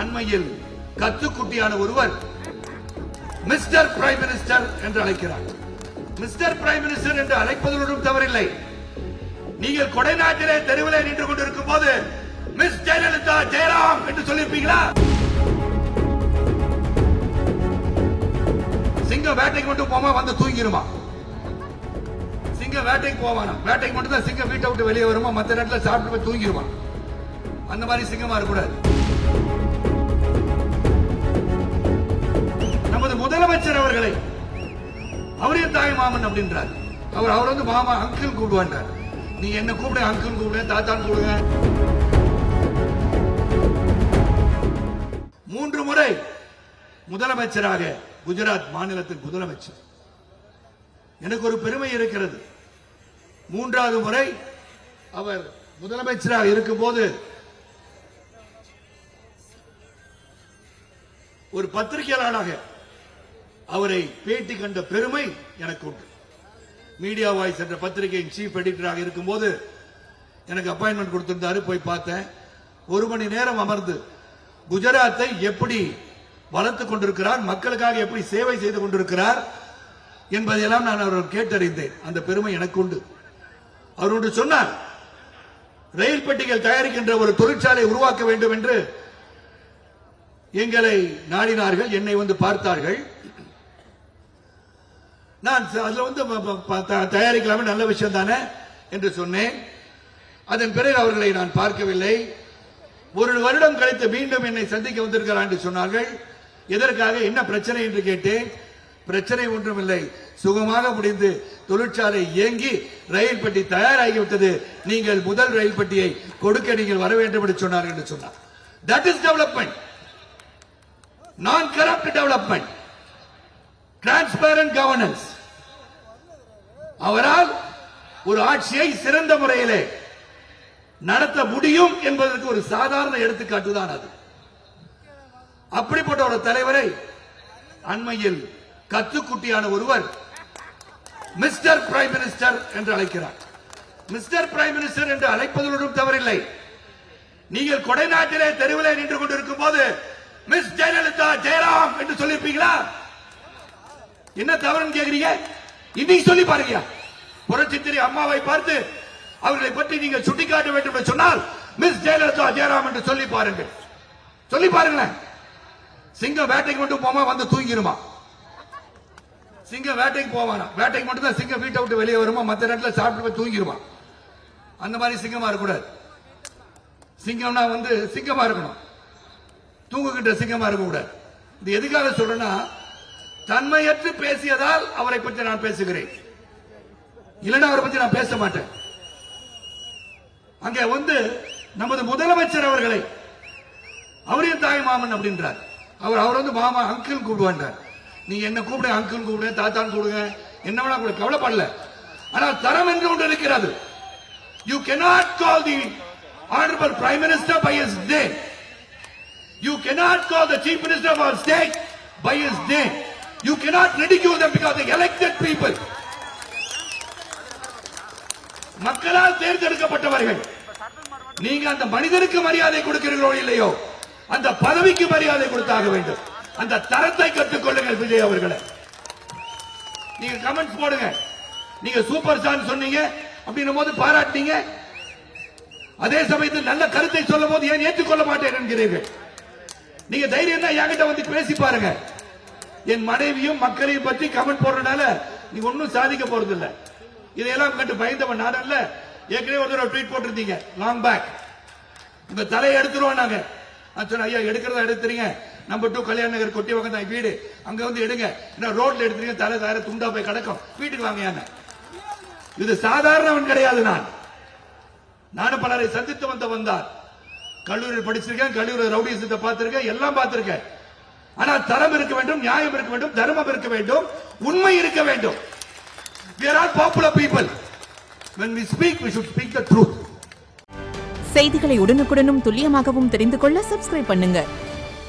அண்மையில் கத்துக்குட்டியான ஒருவர் mister prime minister என்று அழைக்கிறார். மிஸ்டர் பிரைம் மினிஸ்டர் என்று அழைப்பதோடும் தவறில்லை. நீங்கள் கொடைநாட்டிலே தெருவிலே நின்று கொண்டிருக்கும் போது மிஸ் ஜெயலலிதா ஜெயராம் என்று சொல்லியிருப்பீங்களா? சிங்கம் வேட்டைக்கு மட்டும் போமா வந்து தூங்கிருமா? சிங்கம் வேட்டைக்கு போவானா வேட்டைக்கு மட்டும் தான் சிங்கம் வீட்டை விட்டு வெளியே வருமா? மற்ற நேரத்தில் சாப்பிட்டு போய் தூங்கிருமா? அந்த மாதிரி சிங்கமா இருக்கக்கூடாது. நமது முதலமைச்சர் அவர்களை அவரே தாய் மாமன் அப்படின்றார். அவர் அவர் வந்து மாமா அங்கிள் கூப்பிடுவான்றார். நீ என்ன கூப்பிட அங்கிள் கூப்பிட தாத்தான் கூப்பிடுங்க. மூன்று முறை முதலமைச்சராக குஜராத் மாநிலத்தின் முதலமைச்சர். எனக்கு ஒரு பெருமை இருக்கிறது. மூன்றாவது முறை அவர் முதலமைச்சராக இருக்கும்போது ஒரு பத்திரிகையாளராக அவரை பேட்டி கண்ட பெருமை எனக்கு உண்டு. மீடியா வாய்ஸ் என்ற பத்திரிகையின் சீஃப் எடிட்டராக இருக்கும்போது எனக்கு அப்பாயின்மெண்ட் கொடுத்திருந்தாரு போய் பார்த்தேன். ஒரு மணி நேரம் அமர்ந்து குஜராத்தை எப்படி வளர்த்து கொண்டிருக்கிறார் மக்களுக்காக எப்படி சேவை செய்து கொண்டிருக்கிறார் என்பதையெல்லாம் நான் அவர் கேட்டறிந்தேன். அந்த பெருமை எனக்கு உண்டு. அவர் ஒன்று சொன்னார் ரயில் பெட்டிகள் தயாரிக்கின்ற ஒரு தொழிற்சாலை உருவாக்க வேண்டும் என்று எங்களை நாடினார்கள் என்னை வந்து பார்த்தார்கள். நான் அதில் அதுல வந்து த- தயாரிக்கலாமே நல்ல விஷயம் தானே என்று சொன்னேன். அதன் பிறகு அவர்களை நான் பார்க்கவில்லை. ஒரு வருடம் கழித்து மீண்டும் என்னை சந்திக்க வந்திருக்கிறார் என்று சொன்னார்கள். எதற்காக? என்ன பிரச்சனை என்று கேட்டேன். பிரச்சனை ஒன்றுமில்லை. சுகமாக முடிந்து தொழிற்சாலை இயங்கி ரயில் பெட்டி தயாராகிவிட்டது. நீங்கள் முதல் ரயில் பெட்டியை கொடுக்க நீங்கள் வர வேண்டும் என்று சொன்னார் என்று சொன்னார். That is development non corrupt development transparent governance அவரால் ஒரு ஆட்சியை சிறந்த முறையிலே நடத்த முடியும் என்பதற்கு ஒரு சாதாரண எடுத்துக்காட்டு தான் அது. அப்படிப்பட்ட ஒரு தலைவரை அண்மையில் கத்துக்குட்டியான ஒருவர் மிஸ்டர் பிரைம் மினிஸ்டர் என்று அழைக்கிறார். மிஸ்டர் பிரைம் மினிஸ்டர் என்று அழைப்பதிலும் தவறில்லை. நீங்கள் கொடைநாட்டிலே தெருவிலே நின்று கொண்டிருக்கும் போது மிஸ் ஜெயலலிதா ஜெயராம் என்று சொல்லியிருப்பீங்களா? என்ன தவறுன்னு கேக்குறீங்க? இன்னைக்கு சொல்லி பாருங்க. புரட்சித்திரி அம்மாவை பார்த்து அவர்களை பற்றி நீங்கள் சுட்டிக்காட்ட வேண்டும் என்று சொன்னால் மிஸ் ஜெயலலிதா ஜெயராம் என்று சொல்லி பாருங்கள். சொல்லி பாருங்களேன். சிங்கம் வேட்டைக்கு மட்டும் போமா வந்து தூங்கிருமா? சிங்கம் வேட்டைக்கு போவானா? வேட்டைக்கு மட்டும் தான் சிங்கம் வீட்டை விட்டு வெளியே வருமா? மற்ற நேரத்துல சாப்பிட்டு போய் தூங்கிருமா? அந்த மாதிரி சிங்கமா இருக்கக்கூடாது. சிங்கம்னா வந்து சிங்கமா இருக்கணும். தூங்குகின்ற சிங்கமா இருக்கக்கூடாது. இது எதுக்காக சொல்றேன்னா தன்மையற்று பேசியதால் அவரை பற்றி நான் பேசுகிறேன். இல்லைன்னா அவரை பற்றி நான் பேச மாட்டேன். அங்கே வந்து நமது முதலமைச்சர் அவர்களை அவரையும் தாய் மாமன் அப்படின்றார். அவர் அவர் வந்து மாமா அங்கிள் கூப்பிடுவாண்டார் நீ என்ன கூப்பிடு அங்கிள் கூப்பிடு தாத்தான்னு கூப்பிடுங்க. என்ன வேணா கூட கவலைப்படல. ஆனால் தரம் என்று ஒன்று இருக்கிறது. You cannot call the honourable prime minister by his name you cannot call the chief minister of our state by his name. You cannot ridicule them because they elected people. மக்களால் தேர்ந்தெடுக்கப்பட்டவர்கள். நீங்க அந்த மனிதனுக்கு மரியாதை கொடுக்கிறீர்களோ இல்லையோ அந்த பதவிக்கு மரியாதை கொடுத்தாக வேண்டும். அந்த தரத்தை கற்றுக்கொள்ளுங்கள் விஜய் அவர்களை. நீங்க கமெண்ட்ஸ் போடுங்க. நீங்க சூப்பர் ஸ்டார் சொன்னீங்க அப்படின்னும் போது பாராட்டினீங்க. அதே சமயத்தில் நல்ல கருத்தை சொல்லும் போது ஏன் ஏற்றுக்கொள்ள மாட்டேன் என்கிறீர்கள். நீங்க தைரியம் தான் என்கிட்ட வந்து பேசி பாருங்க. என் மனைவியும் மக்களையும் பற்றி கமெண்ட் போடுறதுனால நீ ஒன்னும் சாதிக்க போறது இல்ல இதையெல்லாம் கண்டு பயந்தவன் நான் அல்ல. ஏற்கனவே ஒரு தடவை ட்வீட் போட்டிருந்தீங்க. லாங் பேக் உங்க தலையை எடுத்துருவோம் நாங்க. நான் சொன்னேன் ஐயா எடுக்கிறதா எடுத்துறீங்க. நம்பர் டூ கல்யாண நகர் கொட்டி வகை தான் வீடு. அங்க வந்து எடுங்க. என்ன ரோட்ல எடுத்துறீங்க தலை தர துண்டா போய் கிடக்கும். வீட்டுக்கு வாங்க என்ன? இது சாதாரணவன் கிடையாது நான். நானும் பலரை சந்தித்து வந்த வந்தார் கல்லூரியில் படிச்சிருக்கேன் கல்லூரி ரவுடிசத்தை பார்த்திருக்கேன் எல்லாம் பார்த்திருக்கேன். ஆனால் தரம் இருக்க வேண்டும் நியாயம் இருக்க வேண்டும் தர்மம் இருக்க வேண்டும் உண்மை இருக்க வேண்டும். செய்திகளை உடனுக்குடனும் துல்லியமாகவும் தெரிந்து கொள்ள சப்ஸ்கிரைப் பண்ணுங்க.